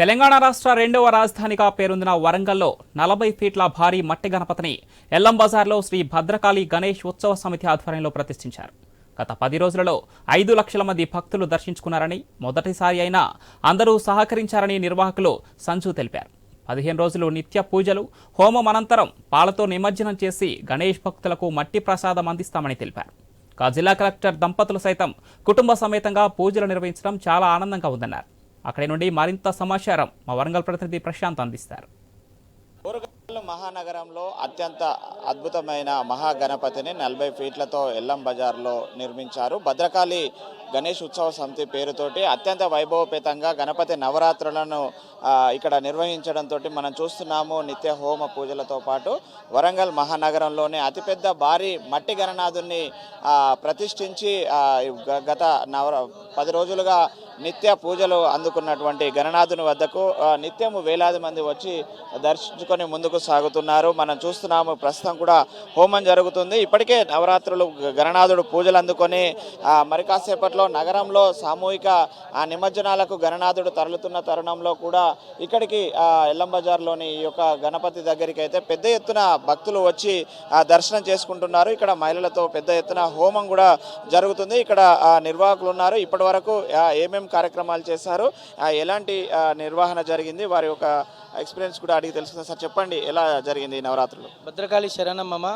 తెలంగాణ రాష్ట్ర రెండవ రాజధానిగా పేరొందిన వరంగల్లో నలభై ఫీట్ల భారీ మట్టి గణపతిని ఎల్లం బజార్లో శ్రీ భద్రకాళి గణేష్ ఉత్సవ సమితి ఆధ్వర్యంలో ప్రతిష్ఠించారు. గత పది రోజులలో ఐదు లక్షల మంది భక్తులు దర్శించుకున్నారని మొదటిసారి అయినా అందరూ సహకరించారని నిర్వాహకులు సంజు తెలిపారు. పదిహేను రోజులు నిత్య పూజలు హోమం అనంతరం పాలతో నిమజ్జనం చేసి గణేష్ భక్తులకు మట్టి ప్రసాదం అందిస్తామని తెలిపారు. కా జిల్లా కలెక్టర్ దంపతులు సైతం కుటుంబ సమేతంగా పూజలు నిర్వహించడం చాలా ఆనందంగా ఉందన్నారు. అక్కడి నుండి మరింత సమాచారం మా వరంగల్ ప్రతినిధి ప్రశాంత్ అందిస్తారు. మహానగరంలో అత్యంత అద్భుతమైన మహాగణపతిని నలభై ఫీట్లతో ఎల్లం బజార్లో నిర్మించారు. భద్రకాళి గణేష్ ఉత్సవ సమితి పేరుతోటి అత్యంత వైభవపేతంగా గణపతి నవరాత్రులను ఇక్కడ నిర్వహించడంతో మనం చూస్తున్నాము. నిత్య హోమ పూజలతో పాటు వరంగల్ మహానగరంలోనే అతిపెద్ద భారీ మట్టి గణనాథుని ప్రతిష్ఠించి గ- గత నవర పది రోజులుగా నిత్య పూజలు అందుకున్నటువంటి గణనాథుని వద్దకు నిత్యము వేలాది మంది వచ్చి దర్శించుకొని ముందుకు సాగుతున్నారు. మనం చూస్తున్నాము ప్రస్తుతం కూడా హోమం జరుగుతుంది. ఇప్పటికే నవరాత్రులు గణనాథుడు పూజలు అందుకొని మరి కాసేపట్లో నగరంలో సామూహిక ఆ నిమజ్జనాలకు గణనాథుడు తరలుతున్న తరుణంలో కూడా ఇక్కడికి ఎల్లంబజార్లోని ఎల్లం బజార్లోని ఈ యొక్క గణపతి దగ్గరికి అయితే పెద్ద ఎత్తున భక్తులు వచ్చి దర్శనం చేసుకుంటున్నారు. ఇక్కడ మహిళలతో పెద్ద ఎత్తున హోమం కూడా జరుగుతుంది. ఇక్కడ నిర్వాహకులు ఉన్నారు. ఇప్పటి వరకు ఏమేం కార్యక్రమాలు చేశారు. ఆ, ఎలాంటి నిర్వహణ జరిగింది? వారి యొక్క ఎక్స్పీరియన్స్ కూడా అడిగి తెలుసుకుందాం. సార్ చెప్పండి ఎలా జరిగింది ఈ నవరాత్రులు? భద్రకాళి శరణమ్మమ్మ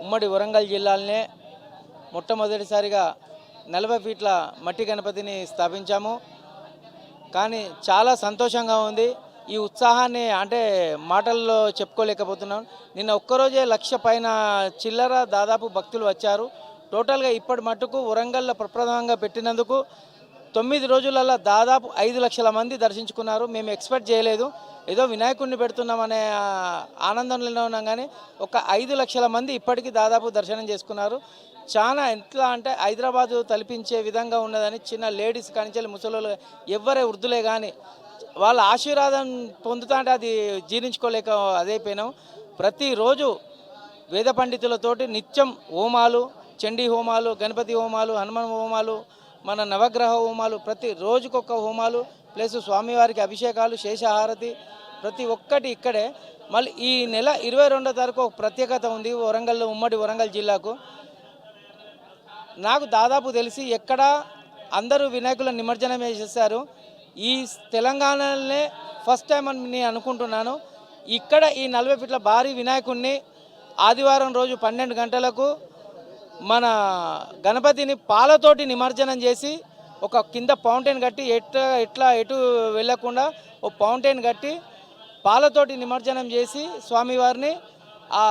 ఉమ్మడి వరంగల్ జిల్లాలనే మొట్టమొదటిసారిగా నలభై ఫీట్ల మట్టి గణపతిని స్థాపించాము. కానీ చాలా సంతోషంగా ఉంది. ఈ ఉత్సాహాన్ని అంటే మాటల్లో చెప్పుకోలేకపోతున్నాం. నిన్న ఒక్కరోజే లక్ష పైన చిల్లర దాదాపు భక్తులు వచ్చారు. టోటల్గా ఇప్పటి మట్టుకు వరంగల్లో ప్రప్రథమంగా పెట్టినందుకు తొమ్మిది రోజులలో దాదాపు ఐదు లక్షల మంది దర్శించుకున్నారు. మేము ఎక్స్పెక్ట్ చేయలేదు. ఏదో వినాయకుడిని పెడుతున్నామనే ఆ, ఆనందంలో ఉన్నాం కానీ ఒక ఐదు లక్షల మంది ఇప్పటికీ దాదాపు దర్శనం చేసుకున్నారు. చాలా ఎట్లా అంటే హైదరాబాదు తలపించే విధంగా ఉన్నదని చిన్న లేడీస్ కానించాలి ముసలోళ్ళు ఎవరే వృద్ధులే కానీ వాళ్ళ ఆశీర్వాదం పొందుతా అంటే అది జీర్ణించుకోలేక అదైపోయినాం ప్రతిరోజు వేద పండితులతోటి నిత్యం హోమాలు చండీ హోమాలు గణపతి హోమాలు హనుమాన్ హోమాలు మన నవగ్రహ హోమాలు ప్రతి రోజుకొక హోమాలు ప్లస్ స్వామివారికి అభిషేకాలు శేషహారతి ప్రతి ఒక్కటి ఇక్కడే. మళ్ళీ ఈ నెల ఇరవై రెండో తారీఖు ఒక ప్రత్యేకత ఉంది వరంగల్లో ఉమ్మడి వరంగల్ జిల్లాకు. నాకు దాదాపు తెలిసి ఎక్కడ అందరూ వినాయకుల నిమజ్జనం చేశారు. ఈ తెలంగాణలోనే ఫస్ట్ టైం అని నేను అనుకుంటున్నాను. ఇక్కడ ఈ నలభై ఫీట్ల భారీ వినాయకుడిని ఆదివారం రోజు పన్నెండు గంటలకు మన గణపతిని పాలతోటి నిమజ్జనం చేసి ఒక కింద ఫౌంటైన్ కట్టి ఎట్లా ఎట్లా ఎటు వెళ్ళకుండా ఓ ఫౌంటైన్ కట్టి పాలతోటి నిమజ్జనం చేసి స్వామివారిని ఆ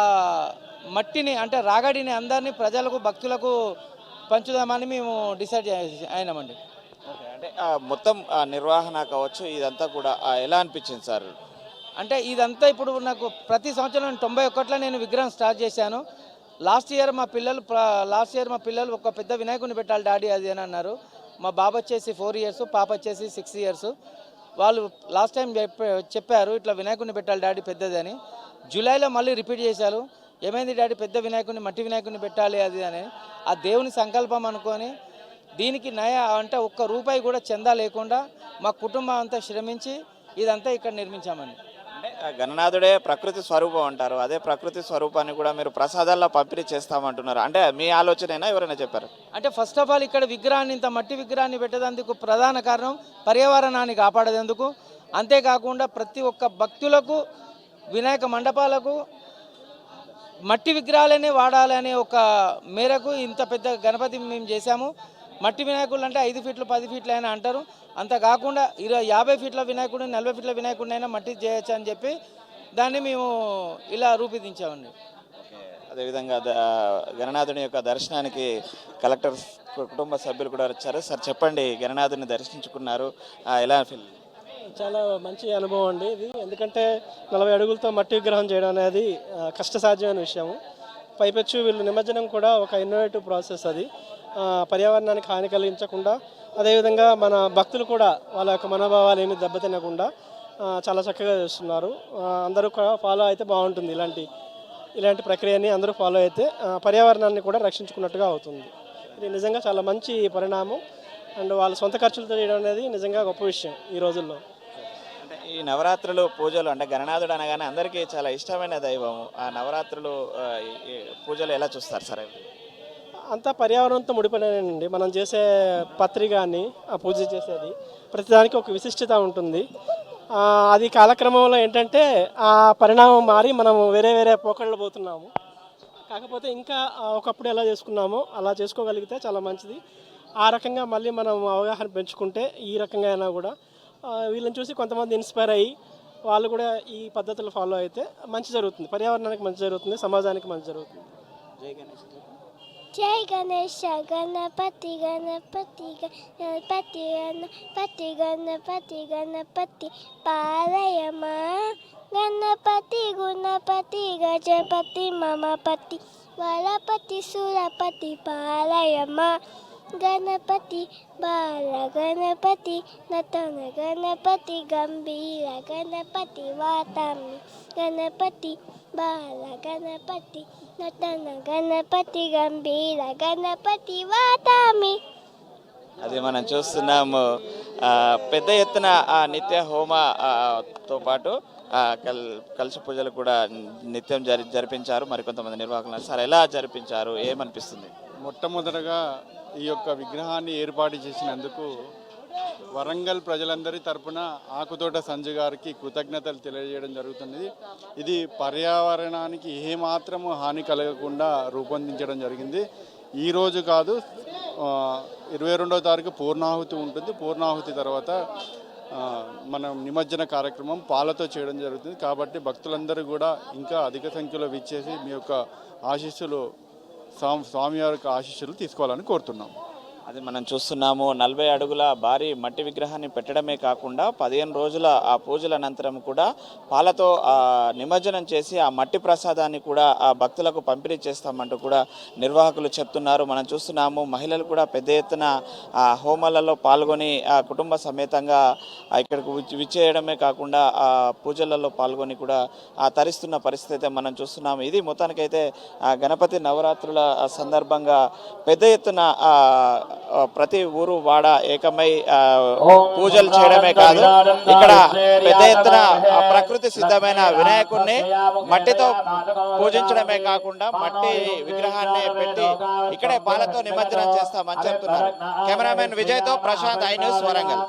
మట్టిని అంటే రాగడిని అందరినీ ప్రజలకు భక్తులకు పంచుదామని మేము డిసైడ్ అయినామండి. అంటే మొత్తం ఆ, నిర్వహణ కావచ్చు ఇదంతా కూడా ఎలా అనిపించింది సార్? అంటే ఇదంతా ఇప్పుడు నాకు ప్రతి సంవత్సరం తొంభై ఒకటిలో నేను విగ్రహం స్టార్ట్ చేశాను. లాస్ట్ ఇయర్ మా పిల్లలు లాస్ట్ ఇయర్ మా పిల్లలు ఒక పెద్ద వినాయకుడిని పెట్టాలి డాడీ అది అని అన్నారు. మా బాబు వచ్చేసి ఫోర్ ఇయర్స్ పాప వచ్చేసి సిక్స్ ఇయర్స్. వాళ్ళు లాస్ట్ టైం చెప్పారు ఇట్లా వినాయకుడిని పెట్టాలి డాడీ పెద్దదని జూలైలో మళ్ళీ రిపీట్ చేశారు. ఏమైంది డాడీ పెద్ద వినాయకుడిని మట్టి వినాయకుడిని పెట్టాలి అది అని. ఆ దేవుని సంకల్పం అనుకొని దీనికి నయ అంటే ఒక్క రూపాయి కూడా చందా లేకుండా మా కుటుంబం అంతా శ్రమించి ఇదంతా ఇక్కడ నిర్మించామండి అంటే గణనాథుడే ప్రకృతి స్వరూపం అంటారు. అదే ప్రకృతి స్వరూపాన్ని కూడా మీరు ప్రసాదాల్లో పంపిణీ చేస్తామంటున్నారు. అంటే మీ ఆలోచనేనా? ఎవరైనా చెప్పారు? అంటే ఫస్ట్ ఆఫ్ ఆల్ ఇక్కడ విగ్రహాన్ని ఇంత మట్టి విగ్రహాన్ని పెట్టేందుకు ప్రధాన కారణం పర్యావరణాన్ని కాపాడేందుకు. అంతేకాకుండా ప్రతి ఒక్క భక్తులకు వినాయక మండపాలకు మట్టి విగ్రహాలనే వాడాలనే ఒక మేరకు ఇంత పెద్ద గణపతి మేము చేశాము. మట్టి వినాయకుడు అంటే ఐదు ఫీట్లు పది ఫీట్లు అయినా అంటారు. అంత కాకుండా ఇరవై యాభై ఫీట్ల వినాయకుడు నలభై ఫీట్ల వినాయకుడిని అయినా మట్టి చేయొచ్చు అని చెప్పి దాన్ని మేము ఇలా రూపొందించామండి. అదేవిధంగా గణనాథుని యొక్క దర్శనానికి కలెక్టర్ కుటుంబ సభ్యులు కూడా వచ్చారు. సార్ చెప్పండి గణనాథుని దర్శించుకున్నారు. ఎలా ఫీల్? చాలా మంచి అనుభవం అండి ఇది. ఎందుకంటే నలభై అడుగులతో మట్టి విగ్రహం చేయడం అనేది కష్టసాధ్యమైన విషయము. పైపెచ్చు వీళ్ళు నిమజ్జనం కూడా ఒక ఇన్నోవేటివ్ ప్రాసెస్ అది. పర్యావరణానికి హాని కలిగించకుండా అదేవిధంగా మన భక్తులు కూడా వాళ్ళ యొక్క మనోభావాలు ఏమి దెబ్బతినకుండా చాలా చక్కగా చేస్తున్నారు. అందరూ కూడా ఫాలో అయితే బాగుంటుంది ఇలాంటి ఇలాంటి ప్రక్రియని అందరూ ఫాలో అయితే పర్యావరణాన్ని కూడా రక్షించుకున్నట్టుగా అవుతుంది. ఇది నిజంగా చాలా మంచి పరిణామం. అండ్ వాళ్ళ సొంత ఖర్చులతో చేయడం అనేది నిజంగా గొప్ప విషయం ఈ రోజుల్లో. ఈ నవరాత్రులు పూజలు అంటే గణనాథుడు అనగానే అందరికీ చాలా ఇష్టమైన దైవం ఆ నవరాత్రులు పూజలు ఎలా చూస్తారు సార్? అంతా పర్యావరణంతో ముడిపడేనండి మనం చేసే పత్రి కానీ ఆ పూజ చేసేది ప్రతిదానికి ఒక విశిష్టత ఉంటుంది. అది కాలక్రమంలో ఏంటంటే ఆ పరిణామం మారి మనం వేరే వేరే పోకళ్ళు పోతున్నాము. కాకపోతే ఇంకా ఒకప్పుడు ఎలా చేసుకున్నామో అలా చేసుకోగలిగితే చాలా మంచిది. ఆ రకంగా మళ్ళీ మనం అవగాహన పెంచుకుంటే ఈ రకంగా అయినా కూడా వీళ్ళని చూసి కొంతమంది ఇన్స్పైర్ అయ్యి వాళ్ళు కూడా ఈ పద్ధతులు ఫాలో అయితే మంచి జరుగుతుంది. పర్యావరణానికి మంచి జరుగుతుంది సమాజానికి మంచి జరుగుతుంది. జై Ganesh Jai Ganesha, Ganapati, Ganapati, Ganapati, Ganapati, Ganapati, Ganapati, Parayama, Ganapati, Gunapati, Gajapati, Mamapati, Valapati, Surapati, Parayama, Ganapati, Bala, Ganapati, Natana, Ganapati, Gambira, Ganapati, Vatami, Ganapati, బాల గణపతి నతన గణపతి గంభీర గణపతి వాతామి. అది మనం చూస్తున్నాము. ఆ, పెద్ద ఎత్తున ఆ నిత్య హోమ ఆ, తో పాటు ఆ, కల్ కలశ పూజలు కూడా నిత్యం జరి జరిపించారు. మరికొంతమంది నిర్వాహకులు సార్ ఎలా జరిపించారు? ఏమనిపిస్తుంది? మొట్టమొదటగా ఈ యొక్క విగ్రహాన్ని ఏర్పాటు చేసినందుకు వరంగల్ ప్రజలందరి తరపున ఆకుతోట సంజయ్ గారికి కృతజ్ఞతలు తెలియజేయడం జరుగుతుంది ఇది పర్యావరణానికి ఏమాత్రము హాని కలగకుండా రూపొందించడం జరిగింది. ఈరోజు కాదు ఇరవై రెండవ తారీఖు పూర్ణాహుతి ఉంటుంది. పూర్ణాహుతి తర్వాత మనం నిమజ్జన కార్యక్రమం పాలతో చేయడం జరుగుతుంది. కాబట్టి భక్తులందరూ కూడా ఇంకా అధిక సంఖ్యలో విచ్చేసి మీ యొక్క ఆశీస్సులు స్వామి స్వామివారి యొక్క ఆశీస్సులు తీసుకోవాలని కోరుతున్నాం అది మనం చూస్తున్నాము. నలభై అడుగుల భారీ మట్టి విగ్రహాన్ని పెట్టడమే కాకుండా పదిహేను రోజుల ఆ పూజల అనంతరం కూడా పాలతో నిమజ్జనం చేసి ఆ మట్టి ప్రసాదాన్ని కూడా ఆ భక్తులకు పంపిణీ చేస్తామంటూ కూడా నిర్వాహకులు చెప్తున్నారు. మనం చూస్తున్నాము మహిళలు కూడా పెద్ద ఎత్తున ఆ హోమాలలో పాల్గొని ఆ కుటుంబ సమేతంగా ఇక్కడికి విచ్- విచ్చేయడమే కాకుండా ఆ పూజలలో పాల్గొని కూడా ఆ తరిస్తున్న పరిస్థితి అయితే మనం చూస్తున్నాము. ఇది మొత్తానికైతే గణపతి నవరాత్రుల సందర్భంగా పెద్ద ఎత్తున ప్రతి ఊరు వాడ ఏకమై పూజలు చేయడమే కాదు. ఇక్కడ పెద్ద ఎత్తున ఆ ప్రకృతి సిద్ధమైన వినాయకుడిని మట్టితో పూజించడమే కాకుండా మట్టి విగ్రహాన్ని పెట్టి ఇక్కడే పాలతో నిమజ్జనం చేస్తామని చెప్తున్నారు. కెమెరామెన్ విజయ్తో ప్రశాంత్ ఐ న్యూస్ వరంగల్.